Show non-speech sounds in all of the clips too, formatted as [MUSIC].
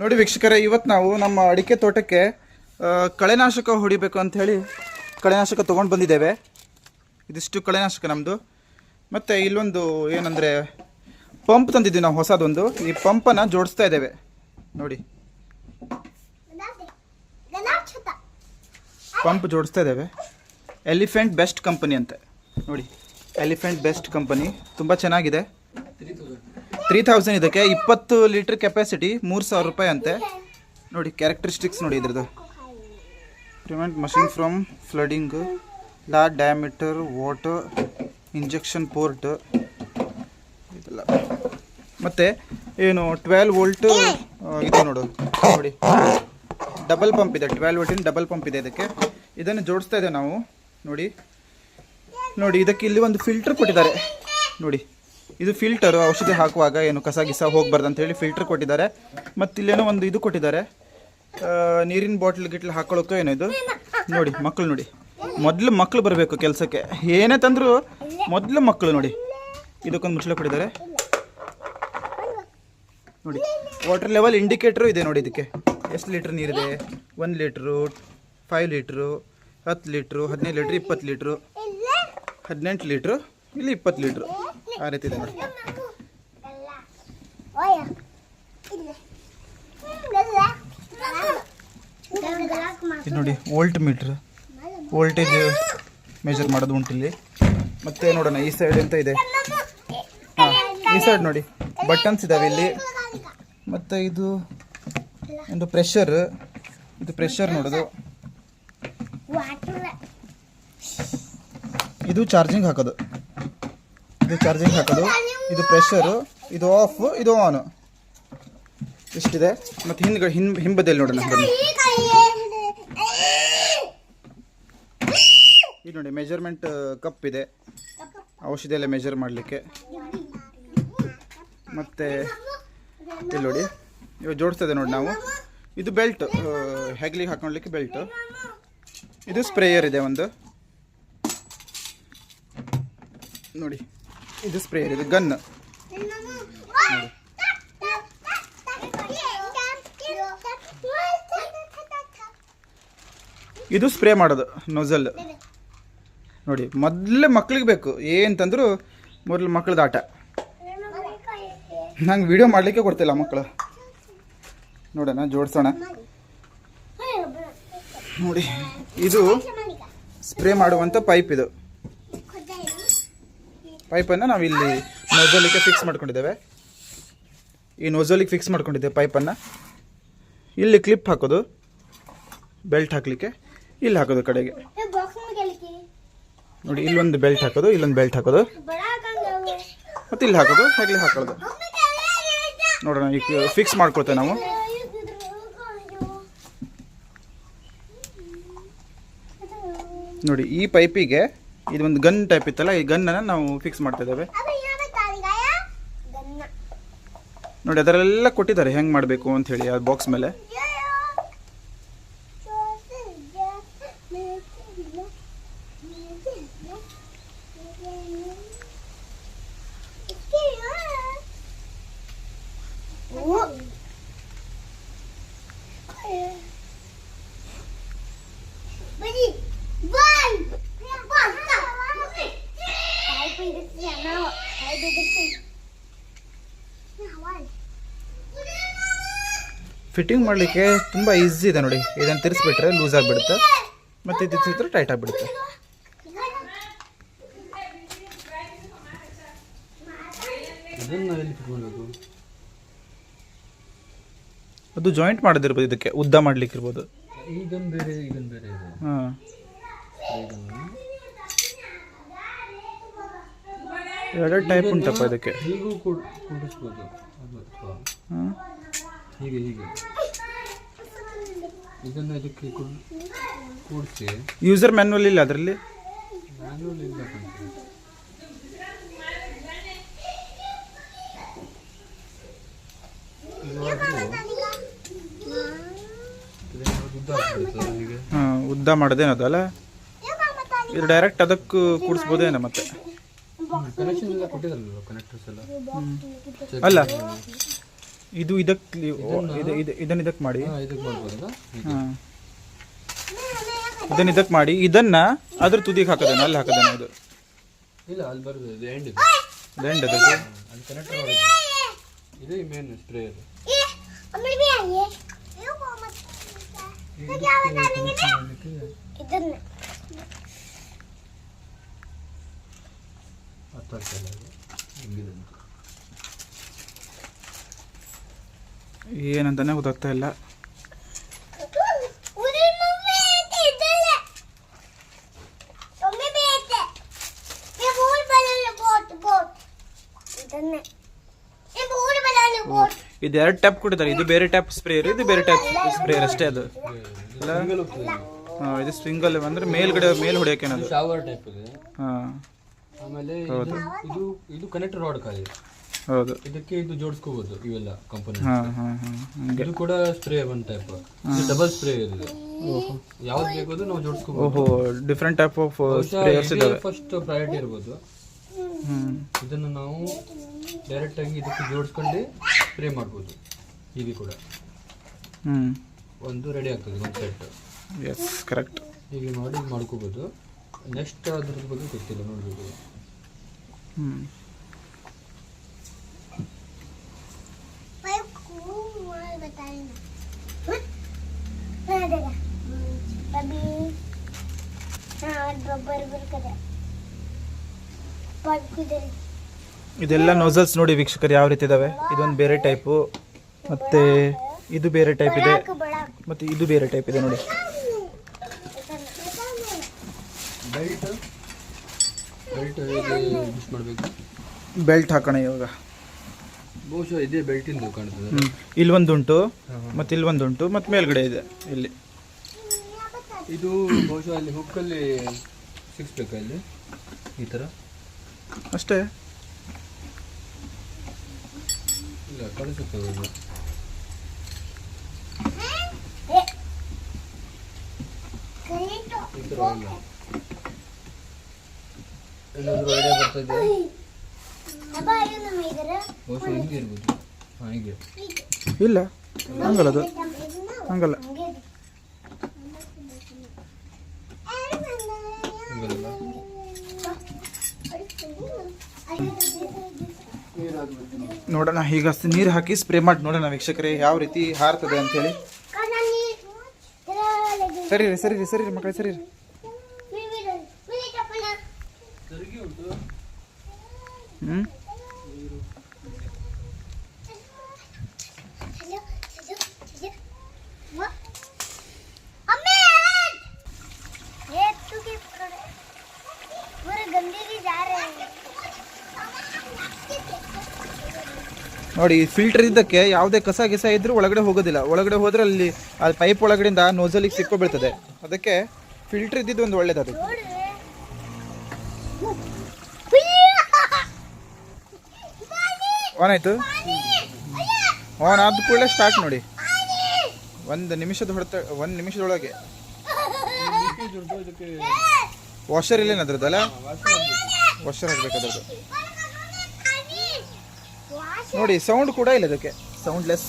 ನೋಡಿ ವೀಕ್ಷಕರೇ ಇವತ್ತು ನಾವು ನಮ್ಮ ಅಡಿಕೆ ತೋಟಕ್ಕೆ ಕಳೆನಾಶಕ ಹೊಡಿಬೇಕು ಅಂತ ಹೇಳಿ ಕಳೆನಾಶಕ ತೊಗೊಂಡು ಬಂದಿದ್ದೇವೆ. ಇದಿಷ್ಟು ಕಳೆನಾಶಕ ನಮ್ಮದು ಮತ್ತು ಇಲ್ಲೊಂದು ಏನಂದರೆ, ಪಂಪ್ ತಂದಿದ್ದೀವಿ ನಾವು ಹೊಸದೊಂದು. ಈ ಪಂಪನ್ನು ಜೋಡಿಸ್ತಾ ಇದ್ದೇವೆ. ನೋಡಿ. ಪಂಪ್ ಜೋಡಿಸ್ತಾ ಇದ್ದೇವೆ. ಎಲಿಫೆಂಟ್ ಬೆಸ್ಟ್ ಕಂಪನಿ ಅಂತೆ. ನೋಡಿ, ಎಲಿಫೆಂಟ್ ಬೆಸ್ಟ್ ಕಂಪನಿ. ತುಂಬ ಚೆನ್ನಾಗಿದೆ. ತ್ರೀ ತೌಸಂಡ್ ಇದಕ್ಕೆ ಇಪ್ಪತ್ತು ಲೀಟ್ರ್ ಕೆಪಾಸಿಟಿ ಮೂರು ಸಾವಿರ ರೂಪಾಯಿ ಅಂತೆ. ನೋಡಿ ಕ್ಯಾರೆಕ್ಟರಿಸ್ಟಿಕ್ಸ್ ನೋಡಿ ಇದ್ರದ್ದು. ಪ್ರಿವೆಂಟ್ ಮಷಿನ್ ಫ್ರಮ್ ಫ್ಲಡಿಂಗ್ ಲಾ ಡಯಾಮೀಟರ್ ವಾಟರ್ ಇಂಜೆಕ್ಷನ್ ಪೋರ್ಟ್ ಇದೆಲ್ಲ. ಮತ್ತು ಏನು ಟ್ವೆಲ್ ವೋಲ್ಟ್ ಇದು ನೋಡು. ನೋಡಿ. ಡಬಲ್ ಪಂಪ್ ಇದೆ ಟ್ವೆಲ್ ವೋಲ್ಟಿನ ಡಬಲ್ ಪಂಪ್ ಇದೆ ಇದಕ್ಕೆ. ಇದನ್ನು ಜೋಡಿಸ್ತಾ ಇದ್ದೇವೆ ನಾವು. ನೋಡಿ. ನೋಡಿ, ಇದಕ್ಕೆ ಇಲ್ಲಿ ಒಂದು ಫಿಲ್ಟರ್ ಕೊಟ್ಟಿದ್ದಾರೆ. ನೋಡಿ. ಇದು ಫಿಲ್ಟರ್ ಔಷಧಿ ಹಾಕುವಾಗ ಏನು ಕಸ ಗಿಸ ಹೋಗ್ಬಾರ್ದು ಅಂತ ಹೇಳಿ ಫಿಲ್ಟರ್ ಕೊಟ್ಟಿದ್ದಾರೆ. ಮತ್ತು ಇಲ್ಲೇನೋ ಒಂದು ಇದು ಕೊಟ್ಟಿದ್ದಾರೆ. ನೀರಿನ ಬಾಟ್ಲ್ ಗಿಟ್ಲ್ ಹಾಕೊಳ್ಳೋಕೆ ಏನೋ ಇದು? ನೋಡಿ ಮಕ್ಕಳು ನೋಡಿ. ಮೊದಲು ಮಕ್ಕಳು ಬರಬೇಕು ಕೆಲಸಕ್ಕೆ. ಏನೇ ತಂದರೂ ಮೊದಲು ಮಕ್ಕಳು ನೋಡಿ. ಇದಕ್ಕೊಂದು ಮುಚ್ಚಳ ಕೊಟ್ಟಿದ್ದಾರೆ. ನೋಡಿ ವಾಟರ್ ಲೆವೆಲ್ ಇಂಡಿಕೇಟ್ರು ಇದೆ ನೋಡಿ ಇದಕ್ಕೆ. ಎಷ್ಟು ಲೀಟ್ರ್ ನೀರಿದೆ? ಒಂದು ಲೀಟ್ರು ಫೈವ್ ಲೀಟ್ರು ಹತ್ತು ಲೀಟ್ರು ಹದಿನೈದು ಲೀಟ್ರ್ ಇಪ್ಪತ್ತು ಲೀಟ್ರು ಹದಿನೆಂಟು ಲೀಟ್ರು ಇಲ್ಲಿ ಇಪ್ಪತ್ತು ಲೀಟ್ರು ಆ ರೀತಿ ಇದೆ ನೋಡಿ ನೋಡಿ ವೋಲ್ಟ್ ಮೀಟ್ರ್. ವೋಲ್ಟೇಜ್ ಮೆಜರ್ ಮಾಡೋದು ಇಲ್ಲಿ. ಮತ್ತೆ ನೋಡೋಣ, ಈ ಸೈಡ್ ಎಂತ ಇದೆ? ಹಾಂ, ಈ ಸೈಡ್ ನೋಡಿ. ಬಟನ್ಸ್ ಇದಾವೆ ಇಲ್ಲಿ. ಮತ್ತು ಇದು ಒಂದು ಪ್ರೆಷರ್ ಇದು ಪ್ರೆಷರ್ ನೋಡೋದು. ಇದು ಚಾರ್ಜಿಂಗ್ ಹಾಕೋದು. ಇದು ಚಾರ್ಜಿಂಗ್ ಹಾಕೋದು. ಇದು ಪ್ರೆಷರು. ಇದು ಆಫ್ ಇದು ಆನ್. ಇಷ್ಟಿದೆ ಮತ್ತು ಹಿಂದ್ಗಡೆ ಹಿಂದ್ ಹಿಂಬದಿಯಲ್ಲಿ ನೋಡೋಣ ಬನ್ನಿ ಇದು ನೋಡಿ ಮೆಜರ್ಮೆಂಟ್ ಕಪ್ ಇದೆ. ಔಷಧಿ ಎಲ್ಲ ಮೆಜರ್ ಮಾಡಲಿಕ್ಕೆ. ಮತ್ತು ಇಲ್ಲಿ ನೋಡಿ ಇವಾಗ ಜೋಡಿಸ್ತದೆ ನೋಡಿ ನಾವು. ಇದು ಬೆಲ್ಟ್ ಹೆಗ್ಲಿಗೆ ಹಾಕೊಳ್ಲಿಕ್ಕೆ ಬೆಲ್ಟ್ ಇದು ಸ್ಪ್ರೇಯರ್ ಇದೆ ಒಂದು. ನೋಡಿ ಇದು ಸ್ಪ್ರೇ ಇದು ಗನ್. ಇದು ಸ್ಪ್ರೇ ಮಾಡೋದು, ನೊಜಲ್. ನೋಡಿ, ಮೊದಲೇ ಮಕ್ಳಿಗೆ ಬೇಕು. ಏನಂತಂದ್ರು ಮೊದಲು ಮಕ್ಳದ ಆಟ. ನಂಗೆ ವಿಡಿಯೋ ಮಾಡಲಿಕ್ಕೆ ಕೊಡ್ತಿಲ್ಲ ಮಕ್ಕಳು ನೋಡೋಣ, ಜೋಡಿಸೋಣ. ನೋಡಿ, ಇದು ಸ್ಪ್ರೇ ಮಾಡುವಂಥ ಪೈಪ್ ಇದು. ಪೈಪನ್ನು ನಾವು ಇಲ್ಲಿ ನೋಜಲಿಗೆ ಫಿಕ್ಸ್ ಮಾಡ್ಕೊಂಡಿದ್ದೇವೆ. ಈ ನೋಜಲಿಗೆ ಫಿಕ್ಸ್ ಮಾಡ್ಕೊಂಡಿದ್ದೇವೆ ಪೈಪನ್ನು ಇಲ್ಲಿ ಕ್ಲಿಪ್ ಹಾಕೋದು ಬೆಲ್ಟ್ ಹಾಕಲಿಕ್ಕೆ. ಇಲ್ಲಿ ಹಾಕೋದು ಕಡೆಗೆ. ನೋಡಿ ಇಲ್ಲೊಂದು ಬೆಲ್ಟ್ ಹಾಕೋದು ಇಲ್ಲೊಂದು ಬೆಲ್ಟ್ ಹಾಕೋದು. ಮತ್ತು ಇಲ್ಲಿ ಹಾಕೋದು ಹಾಗೆ ಹಾಕೋದು ನೋಡೋಣ ಈಗ ಫಿಕ್ಸ್ ಮಾಡ್ಕೊಳ್ತೇವೆ ನಾವು. ನೋಡಿ ಈ ಪೈಪಿಗೆ ಇದು ಒಂದು ಗನ್ ಟೈಪ್ ಇತ್ತಲ್ಲ ಈ ಗನ್ನನ್ನು ನಾವು ಫಿಕ್ಸ್ ಮಾಡ್ತಾ ಇದ್ದೇವೆ. ನೋಡಿ ಅದರೆಲ್ಲ ಕೊಟ್ಟಿದ್ದಾರೆ ಹೆಂಗೆ ಮಾಡಬೇಕು ಅಂತ ಹೇಳಿ ಆ ಬಾಕ್ಸ್ ಮೇಲೆ. ಫಿಟ್ಟಿಂಗ್ ಮಾಡಲಿಕ್ಕೆ ತುಂಬ ಈಸಿ ಇದೆ ನೋಡಿ. ಇದನ್ನು ತಿರ್ಸ್ಬಿಟ್ರೆ ಲೂಸ್ ಆಗಿಬಿಡುತ್ತೆ. ಮತ್ತು ಇದು ತಿರ್ಸಿದ್ರೆ ಟೈಟ್ ಆಗಿಬಿಡುತ್ತೆ. ಅದು ಜಾಯಿಂಟ್ ಮಾಡೋದಿರ್ಬೋದು ಇದಕ್ಕೆ ಉದ್ದ ಮಾಡ್ಲಿಕ್ಕೆ ಇರ್ಬೋದು ಎರಡೆರಡು ಬೇರೆ ಇದೆ. ಹಾಂ. ಎರಡು ಟೈಪ್ ಉಂಟಪ್ಪ ಇದಕ್ಕೆ. ಹಾಂ. ಹೀಗೆ ಹೀಗೆ. ಇದನ್ನು ಇದಕ್ಕೆ ಕೂಡ್- ಕೂಡಿಸಿ. ಯೂಸರ್ ಮ್ಯಾನ್ಯಲ್ ಇಲ್ಲ ಅದರಲ್ಲಿ? ಮ್ಯಾನ್ಯಲ್ ಇಲ್ಲ ಉದ್ದ ಹಾಂ ಮಾಡೋದೇನದು ಅಲ್ಲ? ಇದು ಡೈರೆಕ್ಟ್ ಅದಕ್ಕೂ ಕೂಡಿಸ್ಬೋದೇನ ಮತ್ತೆ. ಅಲ್ಲ. ಇದು ಇದಕ್ಕೆ ಇದು ಇದು ಇದನ್ನ ಇದಕ್ಕೆ ಮಾಡಿ. ಇದನ್ನ ಇದಕ್ಕೆ ಮಾಡಿ. ಇದನ್ನ ಅದ್ರ ತುದಿಗೆ ಹಾಕೋದೇನ ಅಲ್ಲಿ ಹಾಕದ ಅದು ಇಲ್ಲ ಅಲ್ಲಿ ಬರೋದು ಇದು ಎಂಡ್ ಇದು. ಲೆಂಡ್ ಅದು ಅಲ್ಲಿ ಕನೆಕ್ಟ್ ಮಾಡೋದು ಇದು. ಮೇನ್ ಸ್ಪ್ರೇ ಅದು. ಇದನ್ನ. ಹೆಂಗಿದೆ. ಏನಂತಾನೆ ಗೊತ್ತಾಗ್ತಾ ಇಲ್ಲ. ಇದು ಎರಡು ಟ್ಯಾಪ್ ಕೊಟ್ಟಿದ್ದಾರೆ. ಇದು ಬೇರೆ ಟ್ಯಾಪ್ ಸ್ಪ್ರೇಯರ್ ಇದು ಬೇರೆ ಟ್ಯಾಪ್ ಸ್ಪ್ರೇಯರ್ ಅಷ್ಟೇ ಅದು. ಇದು ಸ್ಪ್ರಿಂಗಲ್ ಅಂದ್ರೆ ಮೇಲ್ಗಡೆ ಮೇಲ್ ಹೊಡೆಯೋಕೆ ಹಾ. ಆಮೇಲೆ ಇದು ಇದು ಕನೆಕ್ಟ್ ರಾಡ್ ಕಾಲಿ ಹೌದು. ಇದಕ್ಕೆ ಇದು ಜೋಡಿಸ್ಕೋಬಹುದು ಇವೆಲ್ಲ ಕಂಪನಿ ಹಾಂ ಹಾಂ ಹಾಂ ಹಂಗೆ. ಇದು ಕೂಡ ಸ್ಪ್ರೇ ಒನ್ ಟೈಪ್ ಇದು ಡಬಲ್ ಸ್ಪ್ರೇ ಇದೆ ಯಾವ್ದು ಬೇಕು ಅದು ನಾವು ಜೋಡಿಸ್ಕೋಬಹುದು ಓಹೋ ಡಿಫ್ರೆಂಟ್ ಟೈಪ್ ಆಫ್ ಸ್ಪ್ರೇಯರ್ಸ್ ಇದಾವೆ. ಫಸ್ಟ್ ಪ್ರಯಾರಿಟಿ ಇರ್ಬೋದು. ಇದನ್ನು ನಾವು ಡೈರೆಕ್ಟ್ ಆಗಿ ಇದಕ್ಕೆ ಜೋಡಿಸ್ಕೊಂಡು ಸ್ಪ್ರೇ ಮಾಡ್ಬೋದು. ಹೀಗೆ ಕೂಡ. ಹ್ಮ್. ಒಂದು ರೆಡಿ ಆಗ್ತದೆ ಒಂದು ಸೆಟ್ ಎಸ್ ಕರೆಕ್ಟ್ ಹೀಗೆ ಮಾಡಿ ಮಾಡ್ಕೋಬಹುದು ನೆಕ್ಸ್ಟ್ ಅದ್ರ ಬಗ್ಗೆ ಗೊತ್ತಿಲ್ಲ ನೋಡ್ಬೇಕು. ಹ್ಮ್. ಇದೆಲ್ಲ ನೋಸಲ್ಸ್ ನೋಡಿ ವೀಕ್ಷಕರು ಯಾವ ರೀತಿ ಇದಾವೆ? ಇದೊಂದು ಬೇರೆ ಟೈಪು ಮತ್ತೆ ಇದು ಬೇರೆ ಟೈಪ್ ಇದೆ. ಮತ್ತೆ ಇದು ಬೇರೆ ಟೈಪ್ ಇದೆ ನೋಡಿ. ಬೆಲ್ಟ್ ಹಾಕೋಣ ಇವಾಗ. ಬಹುಶಃ ಇದೇ ಬೆಲ್ಟಿಂದು ಒಂದುಂಟು ಇಲ್ಲೊಂದುಂಟು ಇಲ್ಲಿ ಇಲ್ಲೊಂದುಂಟು ಮತ್ತೆ ಮೇಲ್ಗಡೆ ಇದೆ ಇಲ್ಲಿ. ಇದು ಬಹುಶಃ ಅಲ್ಲಿ ಹುಕ್ಕಲ್ಲಿ ಸಿಕ್ಸ್ಬೇಕು ಅಲ್ಲಿ ಈ ಥರ ಅಷ್ಟೇ. ಇಲ್ಲ ಕಳಿಸುತ್ತವೆ ಈ ಥರ ಅಲ್ಲ ಏನಾದರೂ ಐಡಿಯಾ ಬರ್ತದೆ ಬಹುಶಃ ಹಿಂಗೆ ಇರ್ಬೋದು. ಹಾಂ ಹೀಗೆ. ಇಲ್ಲ ಹಂಗಲ್ಲ ಅದು. ಹಂಗಲ್ಲ. ನೋಡೋಣ, ಈಗ ನೀರು ಹಾಕಿ ಸ್ಪ್ರೇ ಮಾಡಿ ನೋಡೋಣ ವೀಕ್ಷಕರೇ, ಯಾವ ರೀತಿ ಹಾರ್ತದೆ ಅಂತೇಳಿ ಸರಿ ರೀ ಸರಿ ರೀ ಸರಿ ರೀ ಮಕ್ಕಳೇ, ಸರಿ ರೀ. ಹ್ಞೂ ನೋಡಿ ಫಿಲ್ಟರ್ ಇದ್ದಕ್ಕೆ ಯಾವುದೇ ಕಸ ಗಿಸ ಇದ್ರೂ ಒಳಗಡೆ ಹೋಗೋದಿಲ್ಲ. ಒಳಗಡೆ ಹೋದ್ರೆ ಅಲ್ಲಿ ಆ ಪೈಪ್ ಒಳಗಡೆಯಿಂದ ನೋಸಲಿಗೆ ಸಿಕ್ಕೊಬೀಳ್ತದೆ ಅದಕ್ಕೆ ಫಿಲ್ಟರ್ ಇದ್ದಿದ್ದು ಒಂದು ಒಳ್ಳೇದದು. ಅದು [LAUGHS] ಆನ್ ಆಯ್ತು? ಆನ್ ಆದ ಕೂಡಲೇ ಸ್ಟಾರ್ಟ್ ನೋಡಿ. ಒಂದು ನಿಮಿಷದ ಹೊಡೆತ ಒಂದು ನಿಮಿಷದೊಳಗೆ. ವಾಷರ್ ಇಲ್ಲೇನು ಅದ್ರದ್ದಲ್ಲ ವಾಷರ್ ಹಾಕ್ಬೇಕು ಅದ್ರದ್ದು. ನೋಡಿ ಸೌಂಡ್ ಕೂಡ ಇಲ್ಲ ಅದಕ್ಕೆ. ಸೌಂಡ್ಲೆಸ್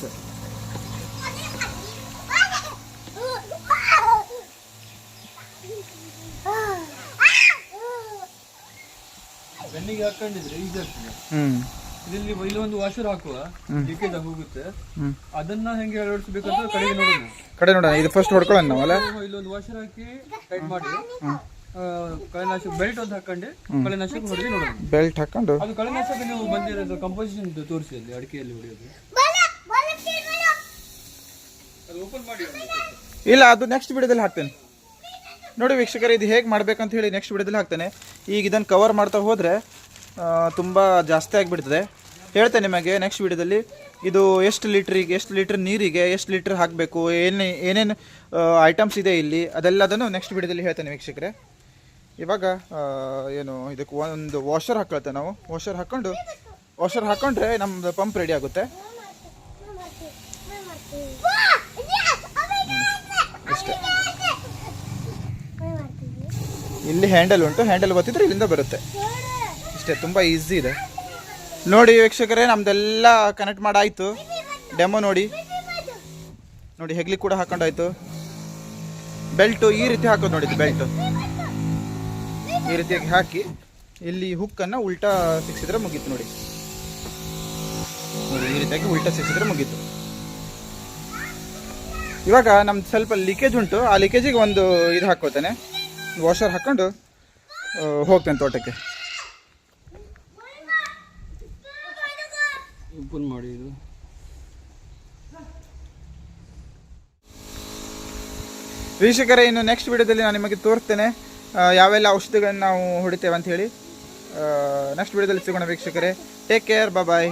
ಬೆನ್ನಿಗೆ ಹಾಕೊಂಡಿದ್ರೆ ಈಜಿ ಆಗ್ತದೆ. ಹ್ಞೂ ಇಲ್ಲಿ ಇಲ್ಲಿ ಒಂದು ವಾಷರ್ ಹಾಕುವ ಲೀಕೇಜ್ ಹೋಗುತ್ತೆ. ಅದನ್ನ ಹೆಂಗೆ ಅಳವಡಿಸಬೇಕಂತ ಕಡೆಗೆ ನೋಡೋಣ. ಕಡೆ ನೋಡೋಣ ಇದು ಫಸ್ಟ್ ನೋಡ್ಕೊಳ್ಳೋಣ ನಾವಲ್ಲ? ಇಲ್ಲೊಂದು ವಾಷರ್ ಹಾಕಿ ಟೈಟ್ ಮಾಡಿ. ಕಳೆನಾಶಕ ಬೆಲ್ಟ್ ಒಂದು ಹಾಕೊಂಡು ಕಳೆನಾಶಕ ಹೊಡೆದು ನೋಡೋಣ. ಬೆಲ್ಟ್ ಹಾಕೊಂಡು? ಅದು ಕಳೆನಾಶಕ ನೀವು ಬಂದಿರೋದು ಕಂಪೋಸಿಷನ್ ತೋರಿಸಿ ಅಲ್ಲಿ ಅಡಿಕೆಯಲ್ಲಿ ಹೊಡೆಯೋದು. ಅದು ಓಪನ್ ಮಾಡಿ ಇಲ್ಲ ಅದು ನೆಕ್ಸ್ಟ್ ವಿಡಿಯೋದಲ್ಲಿ ಹಾಕ್ತೇನೆ. ನೋಡಿ ವೀಕ್ಷಕರ ಇದು ಹೇಗೆ ಮಾಡ್ಬೇಕಂತ ಹೇಳಿ ನೆಕ್ಸ್ಟ್ ವಿಡಿಯೋದಲ್ಲಿ ಹಾಕ್ತೇನೆ. ಈಗ ಇದನ್ನು ಕವರ್ ಮಾಡ್ತಾ ಹೋದರೆ ತುಂಬ ಜಾಸ್ತಿ ಆಗಿಬಿಡ್ತದೆ. ಹೇಳ್ತೇನೆ ನಿಮಗೆ ನೆಕ್ಸ್ಟ್ ವಿಡಿಯೋದಲ್ಲಿ ಇದು ಎಷ್ಟು ಲೀಟ್ರಿಗೆ ಎಷ್ಟು ಲೀಟ್ರ್ ನೀರಿಗೆ ಎಷ್ಟು ಲೀಟ್ರ್ ಹಾಕಬೇಕು ಏನೇ ಏನೇನು ಐಟಮ್ಸ್ ಇದೆ ಇಲ್ಲಿ ಅದೆಲ್ಲದನ್ನು ನೆಕ್ಸ್ಟ್ ವಿಡಿಯೋದಲ್ಲಿ ಹೇಳ್ತೇನೆ ವೀಕ್ಷಕರೇ. ಇವಾಗ ಏನು, ಇದಕ್ಕೆ ಒಂದು ವಾಷರ್ ಹಾಕೊಳ್ತೇವೆ ನಾವು. ವಾಷರ್ ಹಾಕ್ಕೊಂಡು ವಾಷರ್ ಹಾಕ್ಕೊಂಡ್ರೆ ನಮ್ದು ಪಂಪ್ ರೆಡಿ ಆಗುತ್ತೆ. ಇಲ್ಲಿ ಹ್ಯಾಂಡಲ್ ಉಂಟು. ಹ್ಯಾಂಡಲ್ ಬತ್ತಿದ್ರೆ ಇಲ್ಲಿಂದ ಬರುತ್ತೆ. ಇಷ್ಟೇ, ತುಂಬ ಈಸಿ ಇದೆ. ನೋಡಿ ವೀಕ್ಷಕರೇ, ನಮ್ದೆಲ್ಲ ಕನೆಕ್ಟ್ ಮಾಡಾಯಿತು. ಡೆಮೋ ನೋಡಿ. ನೋಡಿ, ಹೆಗ್ಲಿ ಕೂಡ ಹಾಕೊಂಡಾಯ್ತು. ಬೆಲ್ಟು ಈ ರೀತಿ ಹಾಕೋದು ನೋಡಿ ಬೆಲ್ಟು ಈ ರೀತಿಯಾಗಿ ಹಾಕಿ ಇಲ್ಲಿ ಹುಕ್ಕನ್ನು ಉಲ್ಟಾ ಸಿಕ್ಸಿದ್ರೆ ಮುಗೀತು ನೋಡಿ. ನೋಡಿ ಈ ರೀತಿಯಾಗಿ ಉಲ್ಟಾ ಸಿಕ್ಸಿದ್ರೆ ಮುಗೀತು. ಇವಾಗ ನಮ್ದು ಸ್ವಲ್ಪ ಲೀಕೇಜ್ ಉಂಟು. ಆ ಲೀಕೇಜಿಗೆ ಒಂದು ಇದು ಹಾಕೋತೇನೆ ವಾಷರ್ ಹಾಕ್ಕೊಂಡು ಹೋಗ್ತೇನೆ ತೋಟಕ್ಕೆ. ಮಾಡಿ ಇದು. ವೀಕ್ಷಕರೇ ಇನ್ನು ನೆಕ್ಸ್ಟ್ ವಿಡಿಯೋದಲ್ಲಿ ನಾನು ನಿಮಗೆ ತೋರಿಸ್ತೇನೆ ಆ, ಯಾವೆಲ್ಲ ಔಷಧಿಗಳನ್ನು ನಾವು ಹೊಡಿತೇವೆ ಅಂತ ಹೇಳಿ ನೆಕ್ಸ್ಟ್ ವಿಡಿಯೋದಲ್ಲಿ ಸಿಗೋಣ ವೀಕ್ಷಕರೇ. Take care bye